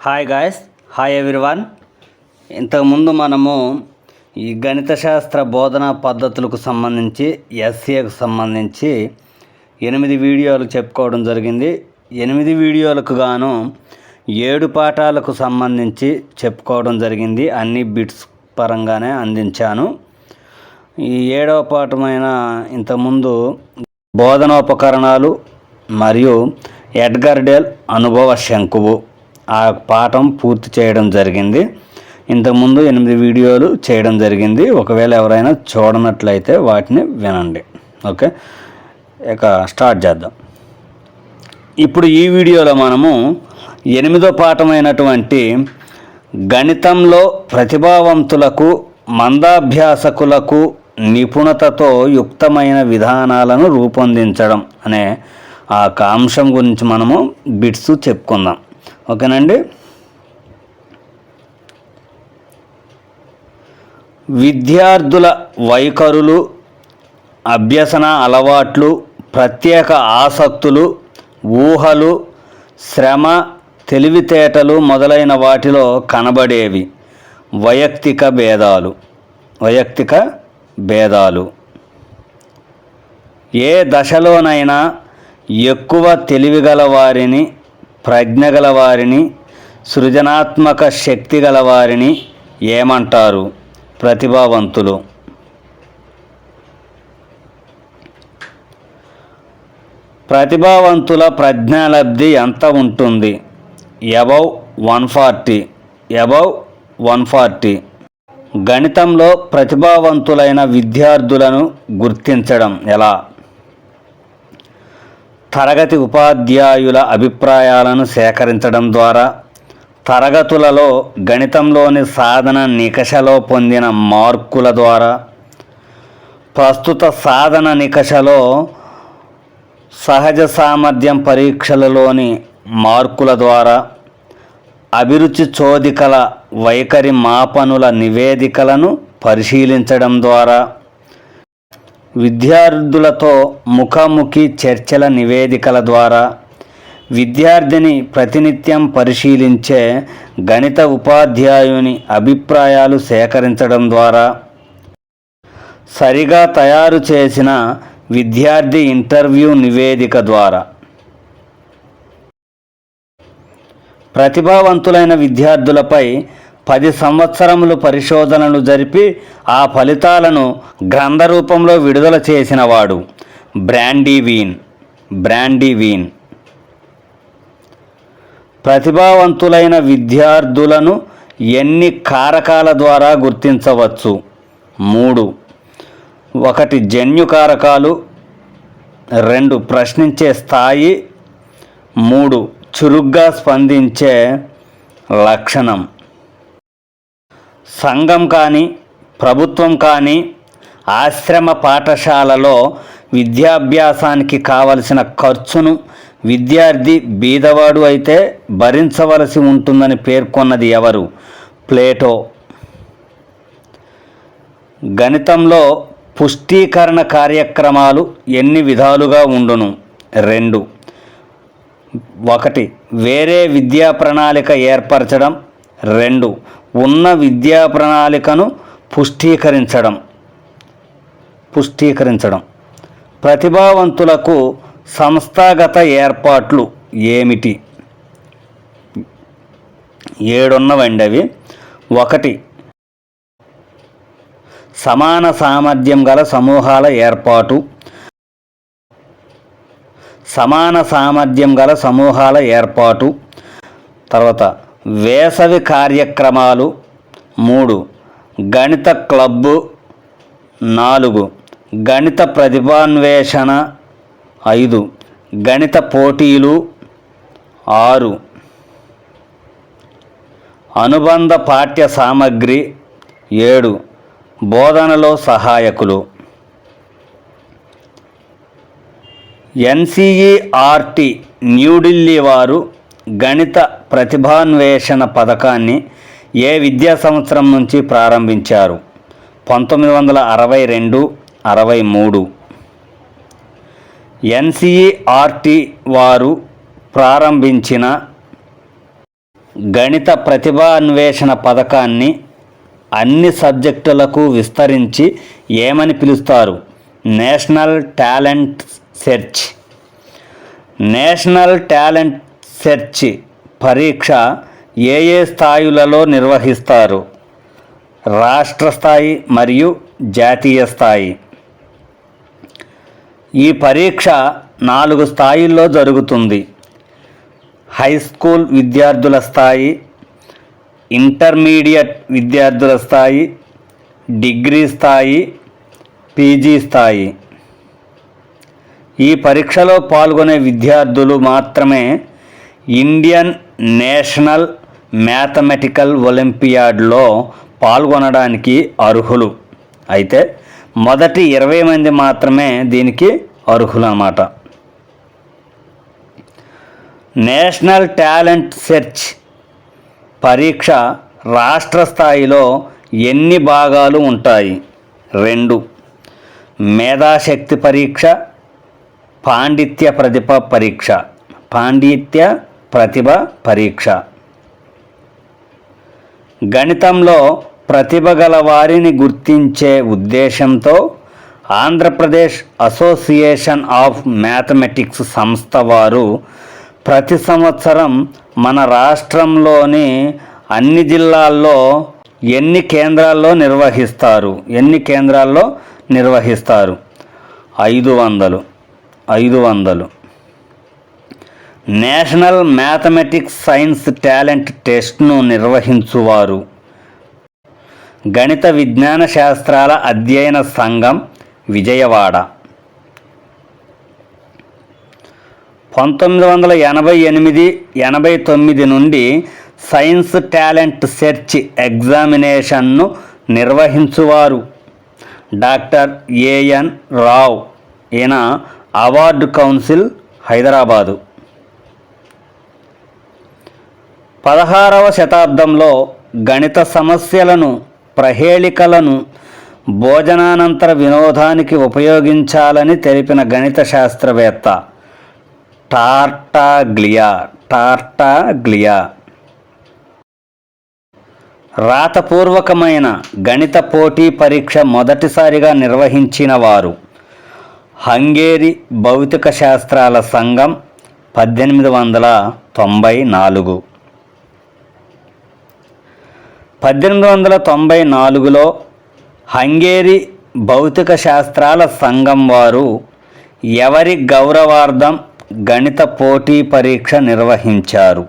Hi guys hi everyone ఇంతకుముందు మనము ఈ గణిత శాస్త్ర బోధనా పద్ధతులకు సంబంధించి ఎస్ఏకు సంబంధించి ఎనిమిది వీడియోలు చెప్పుకోవడం జరిగింది. ఎనిమిది వీడియోలకు గాను ఏడు పాఠాలకు సంబంధించి చెప్పుకోవడం జరిగింది. అన్ని బిట్స్ పరంగానే అందించాను. ఈ ఏడవ పాఠమైన ఇంతకుముందు బోధనోపకరణాలు మరియు ఎడ్గర్డెల్ అనుభవ శంకువు. ఆ పాఠం పూర్తి చేయడం జరిగింది. ఇంతకుముందు ఎనిమిది వీడియోలు చేయడం జరిగింది. ఒకవేళ ఎవరైనా చూడనట్లయితే వాటిని వినండి. ఓకే? ఇక స్టార్ట్ చేద్దాం. ఇప్పుడు ఈ వీడియోలో మనము ఎనిమిదో పాఠమైనటువంటి గణితంలో ప్రతిభావంతులకు మందాభ్యాసకులకు నిపుణతతో యుక్తమైన విధానాలను రూపొందించడం అనే ఆ అంశం గురించి మనము బిట్స్ చెప్పుకుందాం. ఓకేనండి? విద్యార్థుల వైఖరులు అభ్యసన అలవాట్లు ప్రత్యేక ఆసక్తులు ఊహలు శ్రమ తెలివితేటలు మొదలైన వాటిలో కనబడేవి వైయక్తిక భేదాలు. వైయక్తిక భేదాలు. ఏ దశలోనైనా ఎక్కువ తెలివిగల వారిని ప్రజ్ఞ గలవారిని సృజనాత్మక శక్తి గలవారిని ఏమంటారు ప్రతిభావంతులు? ప్రతిభావంతుల ప్రజ్ఞాలబ్ధి ఎంత ఉంటుంది? Above one forty. Above one forty. గణితంలో ప్రతిభావంతులైన విద్యార్థులను గుర్తించడం ఎలా? తరగతి ఉపాధ్యాయుల అభిప్రాయాలను సేకరించడం ద్వారా తరగతులలో గణితంలోని సాధన నికషలో పొందిన మార్కుల ద్వారా ప్రస్తుత సాధన నికషలో సహజ సామర్థ్యం పరీక్షలలోని మార్కుల ద్వారా అభిరుచి చోదికల వైఖరి మాపనుల నివేదికలను పరిశీలించడం ద్వారా విద్యార్థులతో ముఖాముఖి చర్చల నివేదికల ద్వారా విద్యార్థిని ప్రతినిత్యం పరిశీలించే గణిత ఉపాధ్యాయుని అభిప్రాయాలు సేకరించడం ద్వారా సరిగా తయారు చేసిన విద్యార్థి ఇంటర్వ్యూ నివేదిక ద్వారా. ప్రతిభావంతులైన విద్యార్థులపై పది సంవత్సరములు పరిశోధనలు జరిపి ఆ ఫలితాలను గ్రంథ రూపంలో విడుదల చేసినవాడు బ్రాండీవీన్ బ్రాండీవీన్ ప్రతిభావంతులైన విద్యార్థులను ఎన్ని కారకాల ద్వారా గుర్తించవచ్చు? మూడు. ఒకటి జన్యు కారకాలు. రెండు ప్రశ్నించే స్థాయి. మూడు చురుగ్గా స్పందించే లక్షణం. సంఘం కానీ ప్రభుత్వం కానీ ఆశ్రమ పాఠశాలలో విద్యాభ్యాసానికి కావలసిన ఖర్చును విద్యార్థి బీదవాడు అయితే భరించవలసి ఉంటుందని పేర్కొన్నది ఎవరు? ప్లేటో. గణితంలో పుష్టీకరణ కార్యక్రమాలు ఎన్ని విధాలుగా ఉండును? రెండు. ఒకటి వేరే విద్యా ప్రణాళిక ఏర్పరచడం. రెండు ఉన్న విద్యా ప్రణాళికను పుష్టీకరించడం. పుష్టీకరించడం. ప్రతిభావంతులకు సంస్థాగత ఏర్పాట్లు ఏమిటి? ఏడున్నవండి అవి ఒకటి. సమాన సామర్థ్యం గల సమూహాల ఏర్పాటు. సమాన సామర్థ్యం గల సమూహాల ఏర్పాటు. తర్వాత వేసవి కార్యక్రమాలు మూడు గణిత క్లబ్బు నాలుగు గణిత ప్రతిభాన్వేషణ ఐదు గణిత పోటీలు ఆరు. అనుబంధ పాఠ్య సామగ్రి ఏడు బోధనలో సహాయకులు. ఎన్సిఈఆర్టి న్యూఢిల్లీ వారు గణిత ప్రతిభాన్వేషణ పథకాన్ని ఏ విద్యా సంవత్సరం నుంచి ప్రారంభించారు? పంతొమ్మిది వందల అరవై రెండు అరవై మూడు. ఎన్సిఈఆర్టి వారు ప్రారంభించిన గణిత ప్రతిభాన్వేషణ పథకాన్ని అన్ని సబ్జెక్టులకు విస్తరించి ఏమని పిలుస్తారు? National talent search. National talent search పరీక్ష ఏ ఏ స్థాయిలలో నిర్వహిస్తారు? రాష్ట్ర స్థాయి మరియు జాతీయ స్థాయి. ఈ పరీక్ష నాలుగు స్థాయిల్లో జరుగుతుంది. హై స్కూల్ విద్యార్థుల స్థాయి ఇంటర్మీడియట్ విద్యార్థుల స్థాయి డిగ్రీ స్థాయి పీజీ స్థాయి. ఈ పరీక్షలో పాల్గొనే విద్యార్థులు మాత్రమే ఇండియన్ నేషనల్ మ్యాథమెటికల్ ఒలింపియాడ్లో పాల్గొనడానికి అర్హులు. అయితే మొదటి ఇరవై మంది మాత్రమే దీనికి అర్హులు అన్నమాట నేషనల్ టాలెంట్ సెర్చ్ పరీక్ష రాష్ట్ర స్థాయిలో ఎన్ని భాగాలు ఉంటాయి? రెండు. మేధాశక్తి పరీక్ష పాండిత్య ప్రతిభ పరీక్ష. పాండిత్య ప్రతిభ పరీక్ష. గణితంలో ప్రతిభ గల వారిని గుర్తించే ఉద్దేశంతో ఆంధ్రప్రదేశ్ అసోసియేషన్ ఆఫ్ మ్యాథమెటిక్స్ సంస్థ వారు ప్రతి సంవత్సరం మన రాష్ట్రంలోని అన్ని జిల్లాల్లో ఎన్ని కేంద్రాల్లో నిర్వహిస్తారు? ఎన్ని కేంద్రాల్లో నిర్వహిస్తారు? ఐదు వందలు. ఐదు వందలు. నేషనల్ మ్యాథమెటిక్స్ సైన్స్ టాలెంట్ టెస్ట్ను నిర్వహించువారు. గణిత విజ్ఞాన శాస్త్రాల అధ్యయన సంఘం విజయవాడ. పంతొమ్మిది వందల ఎనభై ఎనిమిది ఎనభై తొమ్మిది నుండి సైన్స్ టాలెంట్ సెర్చ్ ఎగ్జామినేషన్ను నిర్వహించువారు. డాక్టర్ ఏఎన్ రావ్ ఈయన అవార్డు కౌన్సిల్ హైదరాబాదు. పదహారవ శతాబ్దంలో గణిత సమస్యలను ప్రహేళికలను భోజనానంతర వినోదానికి ఉపయోగించాలని తెలిపిన గణిత శాస్త్రవేత్త టార్టాగ్లియా టార్టాగ్లియా. రాతపూర్వకమైన గణిత పోటీ పరీక్ష మొదటిసారిగా నిర్వహించిన వారు హంగేరి భౌతిక శాస్త్రాల సంఘం పద్దెనిమిది వందల తొంభై నాలుగు. పద్దెనిమిది వందల తొంభై నాలుగులో హంగేరి భౌతిక శాస్త్రాల సంఘం వారు ఎవరి గౌరవార్థం గణిత పోటీ పరీక్ష నిర్వహించారు?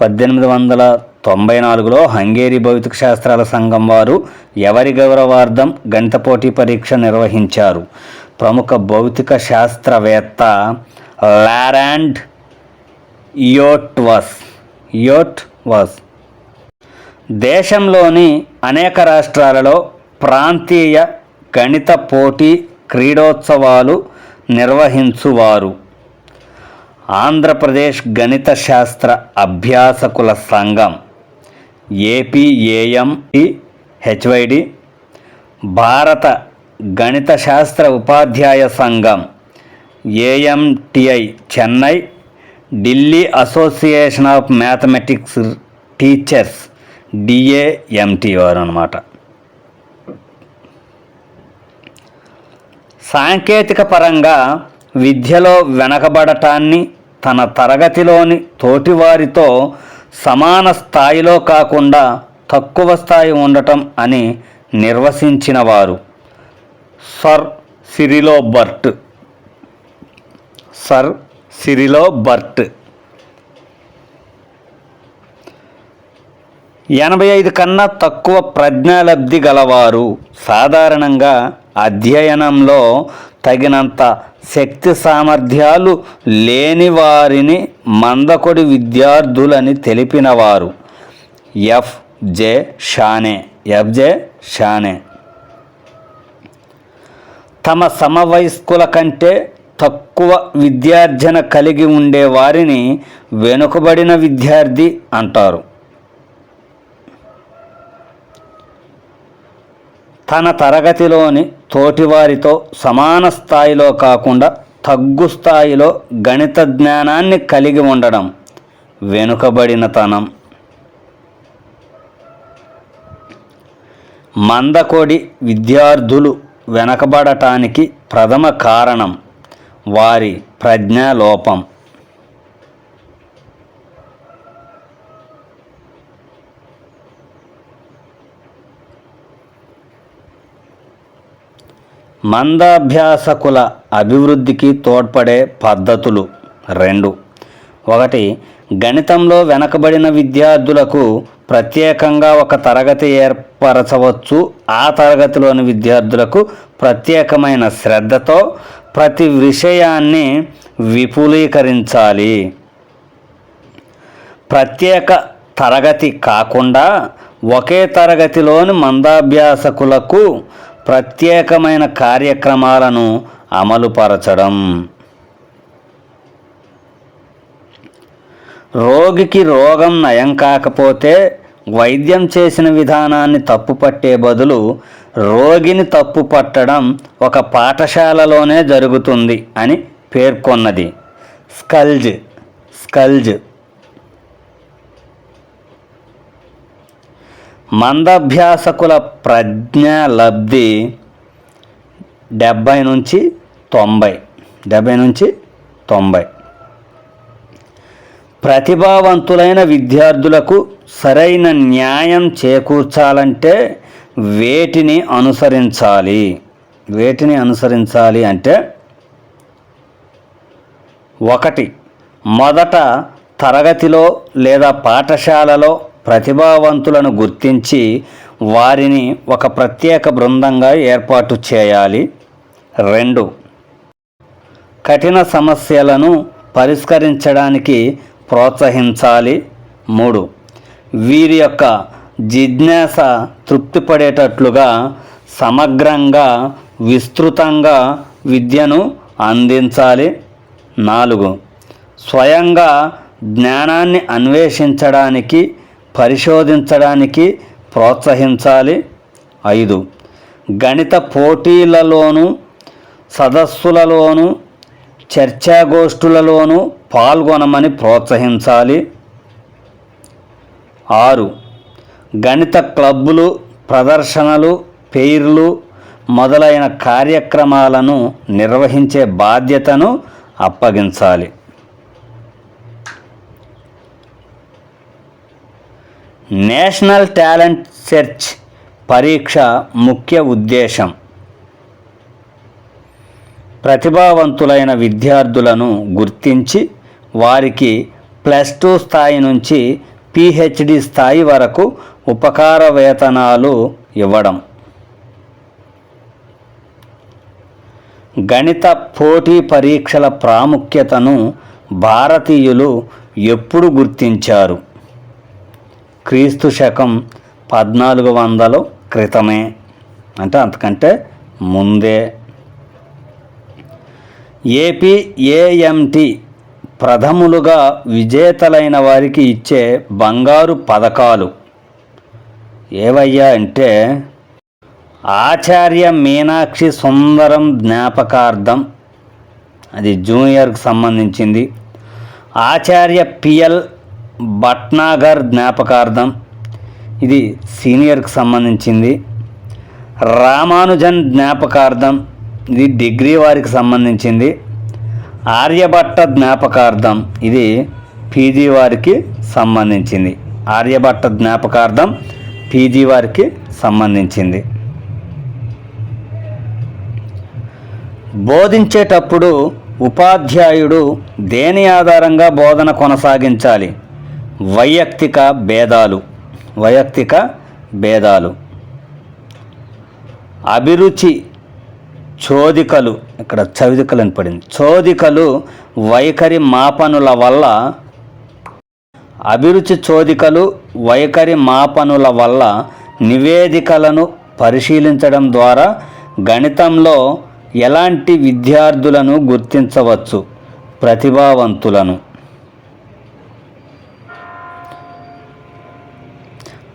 పద్దెనిమిది వందల తొంభై నాలుగులో హంగేరి భౌతిక శాస్త్రాల సంఘం వారు ఎవరి గౌరవార్థం గణిత పోటీ పరీక్ష నిర్వహించారు? ప్రముఖ భౌతిక శాస్త్రవేత్త లారాండ్ ఇయోట్వస్ ఇయోట్వస్ దేశంలోని అనేక రాష్ట్రాలలో ప్రాంతీయ గణిత పోటీ క్రీడోత్సవాలు నిర్వహించువారు. ఆంధ్రప్రదేశ్ గణిత శాస్త్ర అభ్యాసకుల సంఘం ఏపీఏఎంటి హెచ్వైడి భారత గణిత శాస్త్ర ఉపాధ్యాయ సంఘం AMTI Chennai Delhi association of mathematics teachers DAMT వారు అనమాట సాంకేతిక పరంగా విద్యలో వెనకబడటాన్ని తన తరగతిలోని తోటివారితో సమాన స్థాయిలో కాకుండా తక్కువ స్థాయి ఉండటం అని నిర్వచించినవారు సర్ సిరిలో బర్ట్. సర్ సిరిలో బర్ట్. ఎనభై ఐదు కన్నా తక్కువ ప్రజ్ఞాలబ్ధి గలవారు సాధారణంగా అధ్యయనంలో తగినంత శక్తి సామర్థ్యాలు లేని వారిని మందకొడి విద్యార్థులని తెలిపినవారు. ఎఫ్ జే షానే ఎఫ్ జే షానే. తమ సమవయస్కుల కంటే తక్కువ విద్యార్జన కలిగి ఉండే వారిని వెనుకబడిన విద్యార్థి అంటారు. తన తరగతిలోని తోటివారితో సమాన స్థాయిలో కాకుండా తగ్గు స్థాయిలో గణిత జ్ఞానాన్ని కలిగి ఉండడం వెనుకబడినతనం మందకొడి విద్యార్థులు వెనకబడటానికి ప్రథమ కారణం వారి ప్రజ్ఞాలోపం. మందాభ్యాసకుల అభివృద్ధికి తోడ్పడే పద్ధతులు రెండు. ఒకటి గణితంలో వెనకబడిన విద్యార్థులకు ప్రత్యేకంగా ఒక తరగతి ఏర్పరచవచ్చు. ఆ తరగతిలోని విద్యార్థులకు ప్రత్యేకమైన శ్రద్ధతో ప్రతి విషయాన్ని విపులీకరించాలి. ప్రత్యేక తరగతి కాకుండా ఒకే తరగతిలోని మందాభ్యాసకులకు ప్రత్యేకమైన కార్యక్రమాలను అమలుపరచడం. రోగికి రోగం నయం కాకపోతే వైద్యం చేసిన విధానాన్ని తప్పుపట్టే బదులు రోగిని తప్పు పట్టడం ఒక పాఠశాలలోనే జరుగుతుంది అని పేర్కొన్నది. స్కల్జ్ స్కల్జ్. మందభ్యాసకుల ప్రజ్ఞ లబ్ధి డెబ్భై నుంచి తొంభై. డెబ్భై నుంచి తొంభై. ప్రతిభావంతులైన విద్యార్థులకు సరైన న్యాయం చేకూర్చాలంటే వేటిని అనుసరించాలి. వేటిని అనుసరించాలి అంటే ఒకటి మొదట తరగతిలో లేదా పాఠశాలలో ప్రతిభావంతులను గుర్తించి వారిని ఒక ప్రత్యేక బృందంగా ఏర్పాటు చేయాలి. రెండు కఠిన సమస్యలను పరిష్కరించడానికి ప్రోత్సహించాలి. మూడు వీరి యొక్క జిజ్ఞాస తృప్తిపడేటట్లుగా సమగ్రంగా విస్తృతంగా విద్యను అందించాలి. నాలుగు స్వయంగా జ్ఞానాన్ని అన్వేషించడానికి పరిశోధించడానికి ప్రోత్సహించాలి. ఐదు గణిత పోటీలలోనూ సదస్సులలోనూ చర్చాగోష్ఠులలోనూ పాల్గొనమని ప్రోత్సహించాలి. ఆరు గణిత క్లబ్బులు ప్రదర్శనలు పేర్లు మొదలైన కార్యక్రమాలను నిర్వహించే బాధ్యతను అప్పగించాలి. నేషనల్ టాలెంట్ సెర్చ్ పరీక్ష ముఖ్య ఉద్దేశం. ప్రతిభావంతులైన విద్యార్థులను గుర్తించి వారికి ప్లస్ టూ స్థాయి నుంచి పిహెచ్డి స్థాయి వరకు ఉపకార వేతనాలు ఇవ్వడం. గణిత పోటీ పరీక్షల ప్రాముఖ్యతను భారతీయులు ఎప్పుడు గుర్తించారు? క్రీస్తు శకం పద్నాలుగు వందల క్రితమే. అంటే అంతకంటే ముందే. ఏపీ ఏఎంటి ప్రథములుగా విజేతలైన వారికి ఇచ్చే బంగారు పథకాలు. ఏవయ్యా అంటే ఆచార్య మీనాక్షి సుందరం జ్ఞాపకార్థం అది జూనియర్కి సంబంధించింది. ఆచార్య పిఎల్ భట్నాగర్ జ్ఞాపకార్థం ఇది సీనియర్కి సంబంధించింది. రామానుజన్ జ్ఞాపకార్థం ఇది డిగ్రీ వారికి సంబంధించింది. ఆర్యభట్ట జ్ఞాపకార్థం ఇది పీజీ వారికి సంబంధించింది. ఆర్యభట్ట జ్ఞాపకార్థం పీజీ వారికి సంబంధించింది. బోధించేటప్పుడు ఉపాధ్యాయుడు దేని ఆధారంగా బోధన కొనసాగించాలి? వైయక్తిక భేదాలు. వైయక్తిక భేదాలు. అభిరుచి చోదికలు ఇక్కడ చవిదికలు అని పడింది. చోదికలు వైఖరి మాపనుల వల్ల అభిరుచి చోదికలు వైఖరి మాపనుల వల్ల నివేదికలను పరిశీలించడం ద్వారా గణితంలో ఎలాంటి విద్యార్థులను గుర్తించవచ్చు? ప్రతిభావంతులను.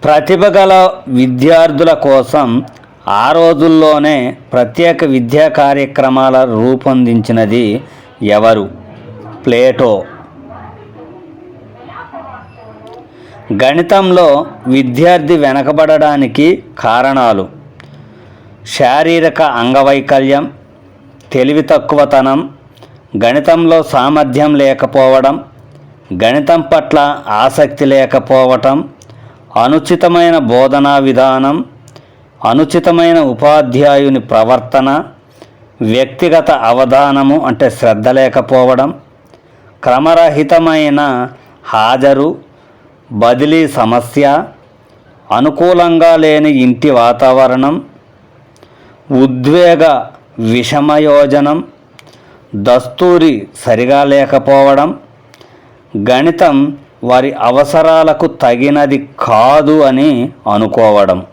ప్రతిభ గల విద్యార్థుల కోసం ఆ రోజుల్లోనే ప్రత్యేక విద్యా కార్యక్రమాల రూపొందించినది ఎవరు? ప్లేటో. గణితంలో విద్యార్థి వెనకబడడానికి కారణాలు. శారీరక అంగవైకల్యం తెలివి తక్కువతనం గణితంలో సామర్థ్యం లేకపోవడం గణితం పట్ల ఆసక్తి లేకపోవటం అనుచితమైన బోధనా విధానం అనుచితమైన ఉపాధ్యాయుని ప్రవర్తన వ్యక్తిగత అవధానము అంటే శ్రద్ధ లేకపోవడం క్రమరహితమైన హాజరు బదిలీ సమస్య అనుకూలంగా లేని ఇంటి వాతావరణం ఉద్వేగ విషమయోజనం దస్తూరి సరిగా లేకపోవడం గణితం వారి అవసరాలకు తగినది కాదు అని అనుకోవడం.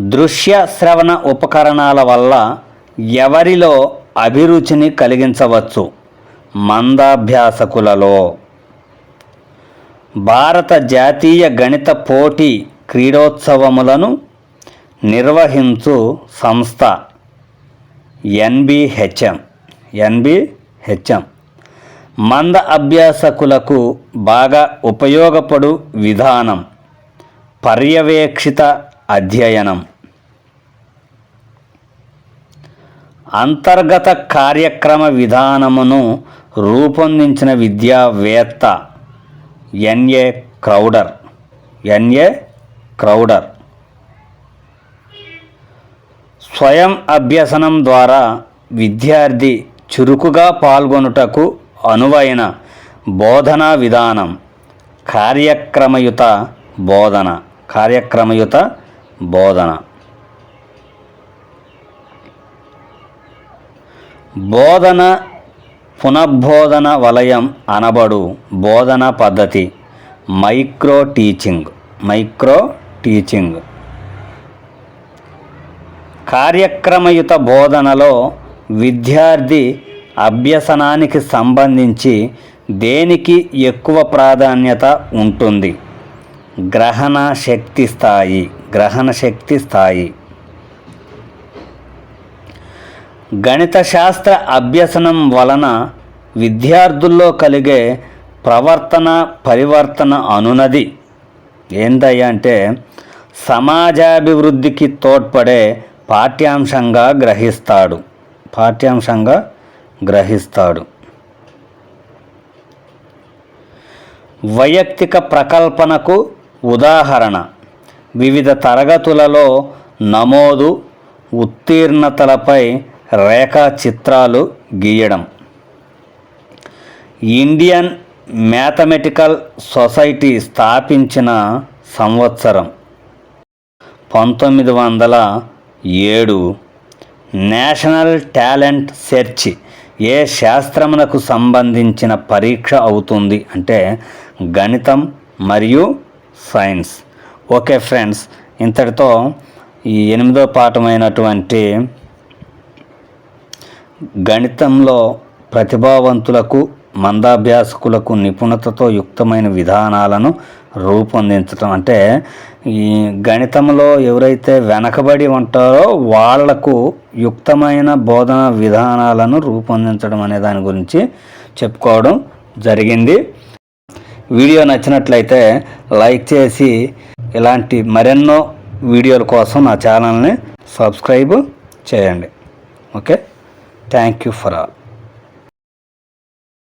దృశ్య శ్రవణ ఉపకరణాల వల్ల ఎవరిలో అభిరుచిని కలిగించవచ్చు? మందాభ్యాసకులలో. భారత జాతీయ గణిత పోటీ క్రీడోత్సవములను నిర్వహించు సంస్థ ఎన్బిహెచ్ఎం ఎన్బిహెచ్ఎం మంద అభ్యాసకులకు బాగా ఉపయోగపడు విధానం పర్యవేక్షిత అధ్యయనం. అంతర్గత కార్యక్రమ విధానమును రూపొందించిన విద్యావేత్త ఎన్ఏ క్రౌడర్. ఎన్ఏ క్రౌడర్. స్వయం అభ్యసనం ద్వారా విద్యార్థి చురుకుగా పాల్గొనుటకు అనువైన బోధనా విధానం కార్యక్రమయుత బోధన. కార్యక్రమయుత బోధన. బోధన పునఃబోధన వలయం అనబడు బోధన పద్ధతి. Micro teaching. Micro teaching. కార్యక్రమయుత బోధనలో విద్యార్థి అభ్యసనానికి సంబంధించి దేనికి ఎక్కువ ప్రాధాన్యత ఉంటుంది? గ్రహణ శక్తి స్థాయి. గ్రహణ శక్తి స్థాయి. గణిత శాస్త్ర అభ్యసనం వలన విద్యార్థుల్లో కలిగే ప్రవర్తన పరివర్తన అనునది. ఏందయ్యా అంటే సమాజాభివృద్ధికి తోడ్పడే పాఠ్యాంశంగా గ్రహిస్తాడు. పాఠ్యాంశంగా గ్రహిస్తాడు. వైయక్తిక ప్రకల్పనకు ఉదాహరణ. వివిధ తరగతులలో నమోదు ఉత్తీర్ణతలపై రేఖా చిత్రాలు గీయడం. ఇండియన్ మ్యాథమెటికల్ సొసైటీ స్థాపించిన సంవత్సరం పంతొమ్మిది వందల ఏడు. నేషనల్ టాలెంట్ సెర్చ్ ఏ శాస్త్రమునకు సంబంధించిన పరీక్ష అవుతుంది అంటే గణితం మరియు సైన్స్. ఓకే ఫ్రెండ్స్ ఇంతటితో ఈ ఎనిమిదో పాఠమైనటువంటి గణితంలో ప్రతిభావంతులకు మందాభ్యాసకులకు నిపుణతతో యుక్తమైన విధానాలను రూపొందించటం. అంటే ఈ గణితంలో ఎవరైతే వెనకబడి ఉంటారో వాళ్ళకు యుక్తమైన బోధన విధానాలను రూపొందించడం అనే దాని గురించి చెప్పుకోవడం జరిగింది. వీడియో నచ్చినట్లయితే లైక్ చేసి ఇలాంటి మరెన్నో వీడియోల కోసం నా ఛానల్ని సబ్స్క్రైబ్ చేయండి. Okay? Thank you for all